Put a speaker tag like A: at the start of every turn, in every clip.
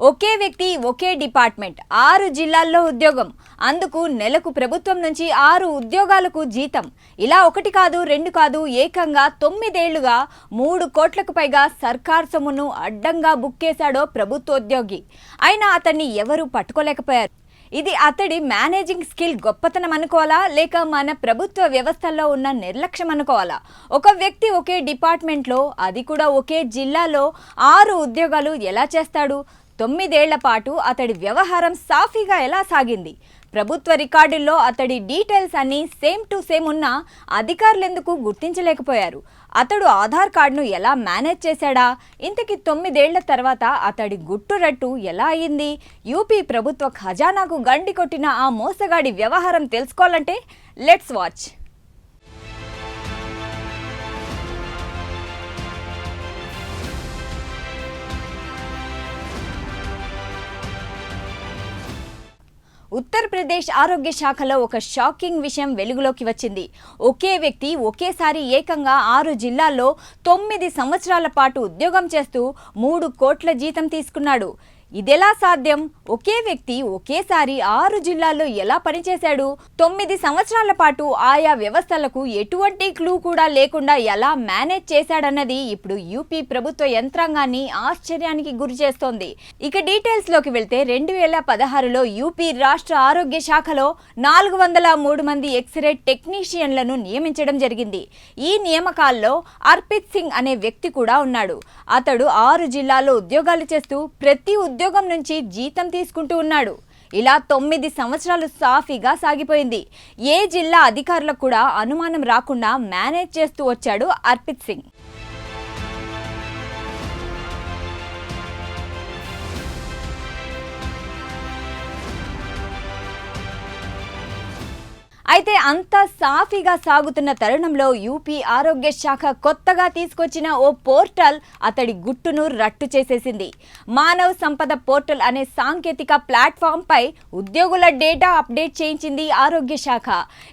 A: ఒకే వ్యక్తి ఒకే డిపార్ట్మెంట్ ఆరు జిల్లాల్లో ఉద్యోగం. అందుకు నెలకు ప్రభుత్వం నుంచి ఆరు ఉద్యోగాలకు జీతం. ఇలా ఒకటి కాదు రెండు కాదు ఏకంగా తొమ్మిదేళ్ళుగా మూడు కోట్లకు పైగా సర్కార్ సొమ్మును అడ్డంగా బుక్కేశాడో ప్రభుత్వోద్యోగి. అయినా అతన్ని ఎవరూ పట్టుకోలేకపోయారు. ఇది అతడి మేనేజింగ్ స్కిల్ గొప్పతనం అనుకోవాలా? లేక మన ప్రభుత్వ వ్యవస్థల్లో ఉన్న నిర్లక్ష్యం అనుకోవాలా? ఒక వ్యక్తి ఒకే డిపార్ట్మెంట్లో అది కూడా ఒకే జిల్లాలో ఆరు ఉద్యోగాలు ఎలా చేస్తాడు? తొమ్మిదేళ్ళ పాటు అతడి వ్యవహారం సాఫీగా ఎలా సాగింది? ప్రభుత్వ రికార్డుల్లో అతడి డీటెయిల్స్ అన్నీ సేమ్ టు సేమ్ ఉన్నా అధికారులెందుకు గుర్తించలేకపోయారు? అతడు ఆధార్ కార్డును ఎలా మేనేజ్ చేశాడా? ఇంతకి తొమ్మిదేళ్ళ తర్వాత అతడి గుట్టురట్టు ఎలా అయింది? యూపీ ప్రభుత్వ ఖజానాకు గండి కొట్టిన ఆ మోసగాడి వ్యవహారం తెలుసుకోవాలంటే లెట్స్ వాచ్. ఉత్తరప్రదేశ్ ఆరోగ్య శాఖలో ఒక షాకింగ్ విషయం వెలుగులోకి వచ్చింది. ఒకే వ్యక్తి ఒకేసారి ఏకంగా ఆరు జిల్లాల్లో తొమ్మిది సంవత్సరాల పాటు ఉద్యోగం చేస్తూ మూడు కోట్ల జీతం తీసుకున్నాడు. ఇదెలా సాధ్యం? ఒకే వ్యక్తి ఒకేసారి ఆరు జిల్లాల్లో ఎలా పనిచేశాడు? తొమ్మిది సంవత్సరాల పాటు ఆయా వ్యవస్థలకు ఎటువంటి క్లూ కూడా లేకుండా ఎలా మేనేజ్ చేశాడన్నది ఇప్పుడు యూపీ ప్రభుత్వ యంత్రాంగాన్ని ఆశ్చర్యానికి గురి చేస్తోంది. ఇక డీటెయిల్స్లోకి వెళ్తే రెండు వేల పదహారులో యూపీ రాష్ట్ర ఆరోగ్య శాఖలో నాలుగు వందల మూడు మంది ఎక్స్రే టెక్నీషియన్లను నియమించడం జరిగింది. ఈ నియామకాల్లో అర్పిత్ సింగ్ అనే వ్యక్తి కూడా ఉన్నాడు. అతడు ఆరు జిల్లాల్లో ఉద్యోగాలు చేస్తూ ప్రతి ఉద్యోగం నుంచి జీతం తీసుకుంటూ ఉన్నాడు. ఇలా తొమ్మిది సంవత్సరాలు సాఫీగా సాగిపోయింది. ఏ జిల్లా అధికారులకు కూడా అనుమానం రాకుండా మేనేజ్ చేస్తూ వచ్చాడు అర్పిత్ సింగ్. అయితే అంత సాఫీగా సాగుతున్న తరుణంలో యూపీ ఆరోగ్య శాఖ కొత్తగా తీసుకొచ్చిన ఓ పోర్టల్ అతడి గుట్టును రట్టు చేసేసింది. మానవ సంపద పోర్టల్ అనే సాంకేతిక ప్లాట్ఫామ్పై ఉద్యోగుల డేటా అప్డేట్ చేయించింది ఆరోగ్య శాఖ.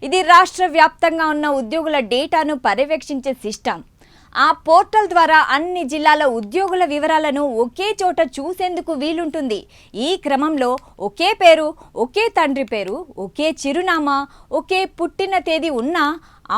A: ఇది రాష్ట్ర వ్యాప్తంగా ఉన్న ఉద్యోగుల డేటాను పర్యవేక్షించే సిస్టమ్. ఆ పోర్టల్ ద్వారా అన్ని జిల్లాల ఉద్యోగుల వివరాలను ఒకే చోట చూసేందుకు వీలుంటుంది. ఈ క్రమంలో ఒకే పేరు ఒకే తండ్రి పేరు ఒకే చిరునామా ఒకే పుట్టిన తేదీ ఉన్నా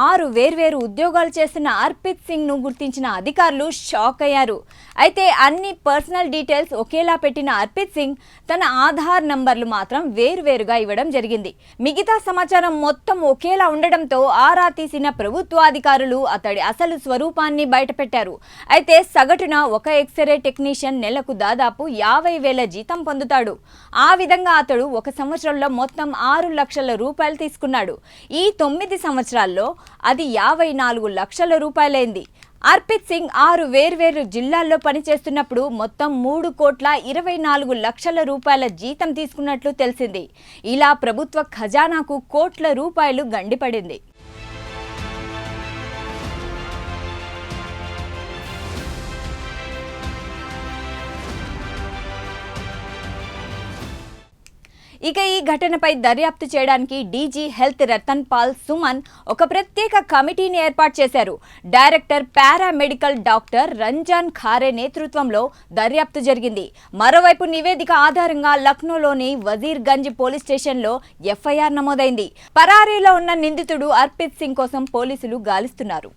A: ఆరు వేర్వేరు ఉద్యోగాలు చేస్తున్న అర్పిత్ సింగ్ను గుర్తించిన అధికారులు షాక్ అయ్యారు. అయితే అన్ని పర్సనల్ డీటెయిల్స్ ఒకేలా పెట్టిన అర్పిత్ సింగ్ తన ఆధార్ నంబర్లు మాత్రం వేర్వేరుగా ఇవ్వడం జరిగింది. మిగతా సమాచారం మొత్తం ఒకేలా ఉండడంతో ఆరా తీసిన ప్రభుత్వాధికారులు అతడి అసలు స్వరూపాన్ని బయటపెట్టారు. అయితే సగటున ఒక ఎక్స్రే టెక్నీషియన్ నెలకు దాదాపు యాభై వేల జీతం పొందుతాడు. ఆ విధంగా అతడు ఒక సంవత్సరంలో మొత్తం ఆరు లక్షల రూపాయలు తీసుకున్నాడు. ఈ తొమ్మిది సంవత్సరాల్లో అది యాభై నాలుగు లక్షల రూపాయలైంది. అర్పిత్ సింగ్ ఆరు వేర్వేరు జిల్లాల్లో పనిచేస్తున్నప్పుడు మొత్తం మూడు కోట్ల ఇరవై నాలుగు లక్షల రూపాయల జీతం తీసుకున్నట్లు తెలిసింది. ఇలా ప్రభుత్వ ఖజానాకు కోట్ల రూపాయలు గండిపడింది. ఇక ఈ ఘటనపై దర్యాప్తు చేయడానికి డీజీ హెల్త్ రతన్ పాల్ సుమన్ ఒక ప్రత్యేక కమిటీని ఏర్పాటు చేశారు. Director paramedical doctor Ranjan Khare నేతృత్వంలో దర్యాప్తు జరిగింది. మరోవైపు నివేదిక ఆధారంగా లక్నోలోని వజీర్ గంజ్ పోలీస్ స్టేషన్లో ఎఫ్ఐఆర్ నమోదైంది. పరారీలో ఉన్న నిందితుడు అర్పిత్ సింగ్ కోసం పోలీసులు గాలిస్తున్నారు.